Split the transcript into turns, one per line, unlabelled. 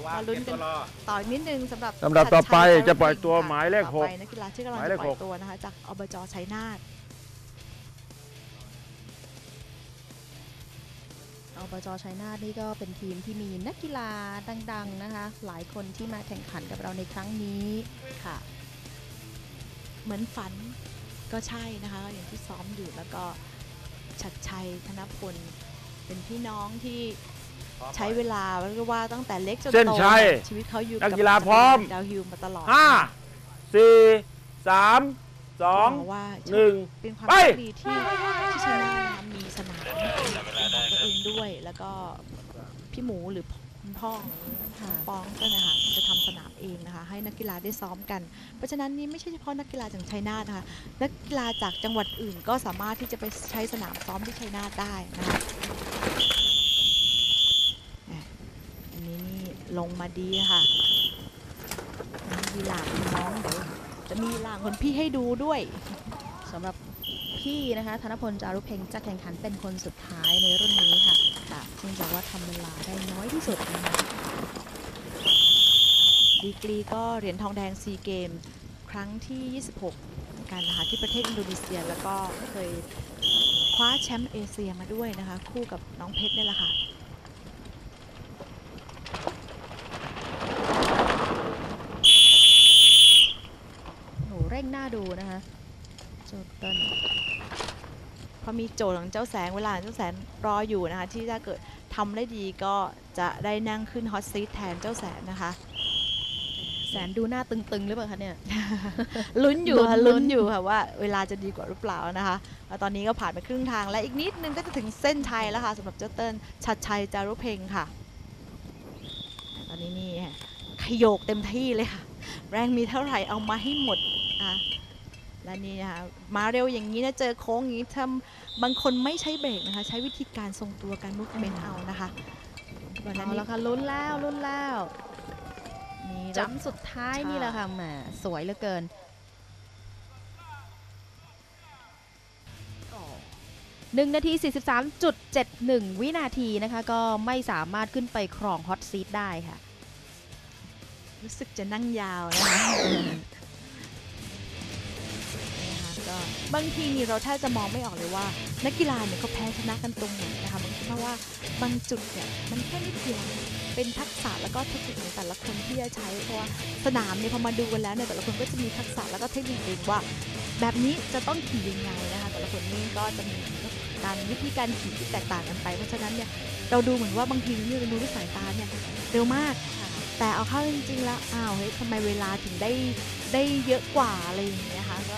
ระวัง
มาลุ้น
เตรียม
กั
ตั
น
วรอ
ต่ออีกนิดนึงสำหรับ
ลำดับต่อไป
ชัดชัย
จะปล่อยตัว
ค่ะ
หมายเลข
ต่อ
หก
ไปนักกีฬาที่กำลัง
หมาย
จะ
เลข
ปล่อ
ห
ย
ก
ตัวนะคะจากอบจชัยนาทอบจชัยนาทนี่ก็เป็นทีมที่มีนักกีฬาดังๆนะคะ หลายคนที่มาแข่งขันกับเราในครั้งนี้ค่ะ เหมือนฝันก็ใช่นะคะ อย่างที่ซ้อมอยู่แล้วก็ชัดชัยธนพลเป็นพี่น้องที่ ใช้เวลาเรียกว่าตั้งแต่เล็กจน
เส้น
โต
ชัย
ชีวิตเขาอยู่
นักกีฬาพร้อม
ดาวฮิลมาตลอด
ห้าสี่สามสอง
บอกว่า
หนึ่ง
เป็นความ
ไป
โชคดีที่ที่ชัยนาทนะคะมีสนามเป็นของตัวเองด้วยแล้วก็พี่หมูหรือคุณพ่อของปองก็นะคะจะทำสนามเองนะคะ ให้นักกีฬาได้ซ้อมกัน เพราะฉะนั้นนี่ไม่ใช่เฉพาะนักกีฬาจากชัยนาทนะคะ นักกีฬาจากจังหวัดอื่นก็สามารถที่จะไปใช้สนามซ้อมที่ชัยนาทได้นะคะอะอันนี้นี่ ลงมาดีค่ะมีหลานน้องเดี๋ยวจะมีหลานคนพี่ให้ดูด้วยสำหรับพี่นะคะธนพลจารุเพ็งจะแข่งขันเป็นคนสุดท้ายในรุ่นนี้ค่ะค่ะเนื่องจากว่าทำเวลาได้น้อยที่สุดนะคะดีกรีก็เหรียญทองแดงซีเกมครั้งที่ 26 กันนะคะที่ประเทศอินโดนีเซียแล้วก็เคยคว้าแชมป์เอเชียมาด้วยนะคะ คู่กับน้องเพชรนี่แหละค่ะ โหเร่งหน้า ดูนะคะโจเติ้ลพอมีโจทย์ของเจ้าแสงเวลาเจ้าแสงรออยู่นะคะ ที่ถ้าเกิดทำได้ดีก็จะได้นั่งขึ้นฮอตซีทแทนเจ้าแสนนะคะ
แสนดูหน้าตึงๆหรือเปล่าคะเนี่ย
ลุ้นอยู่ค่ะ
ลุ้น
ลุ้นอยู่ค่ะว่าเวลาจะดีกว่าหรือเปล่านะคะแล้วตอนนี้ก็ผ่านไปครึ่งทางและอีกนิดนึงก็จะถึงเส้นชัยแล้วค่ะสำหรับเจ้าเติ้ลชัดชัยจารุเพ็งค่ะ ตอนนี้นี่ขยโยกเต็มที่เลยค่ะ แรงมีเท่าไหร่เอามาให้หมด อะและนี่นะคะมาเร็วอย่างนี้นะเจอโค้งอย่างนี้ทำบางคนไม่ใช้เบรกนะคะ ใช้วิธีการทรงตัวการมุกเมนเอานะคะวันนั้น
เอา
นี่
ละค่ะลุ้นแล้วลุ้นแล้ว
มีรถ
จำสุดท้าย
ใช่
นี่แหละค่ะแหมสวยเหลือเกิน1นาที 43.71 วินาทีนะคะ ก็ไม่สามารถขึ้นไปครองฮอตซีทได้ค่ะ
รู้สึกจะนั่งยาวนะคะนะคะ ก็บางทีนี่เราแทบจะมองไม่ออกเลยว่า นักกีฬาเนี่ยเขาแพ้ชนะกันตรงไหนนะคะบางทีเพราะว่าบางจุดเนี่ยมันแค่นิดเดียวเป็นทักษะแล้วก็เทคนิคของแต่ละคนที่จะใช้เพราะว่าสนามเนี่ยพอมาดูกันแล้วเนี่ยแต่ละคนก็จะมีทักษะแล้วก็เทคนิคเองว่า แบบนี้จะต้องขี่ยังไงนะคะแต่ละคนนี่ก็จะมีการวิธีการขี่ที่แตกต่างกันไป เพราะฉะนั้นเนี่ยเราดูเหมือนว่าบางทีเนี่ยเราดูด้วยสายตาเนี่ยเร็วมากแต่เอาเข้าจริงๆแล้วอ้าวเฮ้ยทำไมเวลาถึงได้ได้เยอะกว่าอะไรอย่างเงี้ยคะก็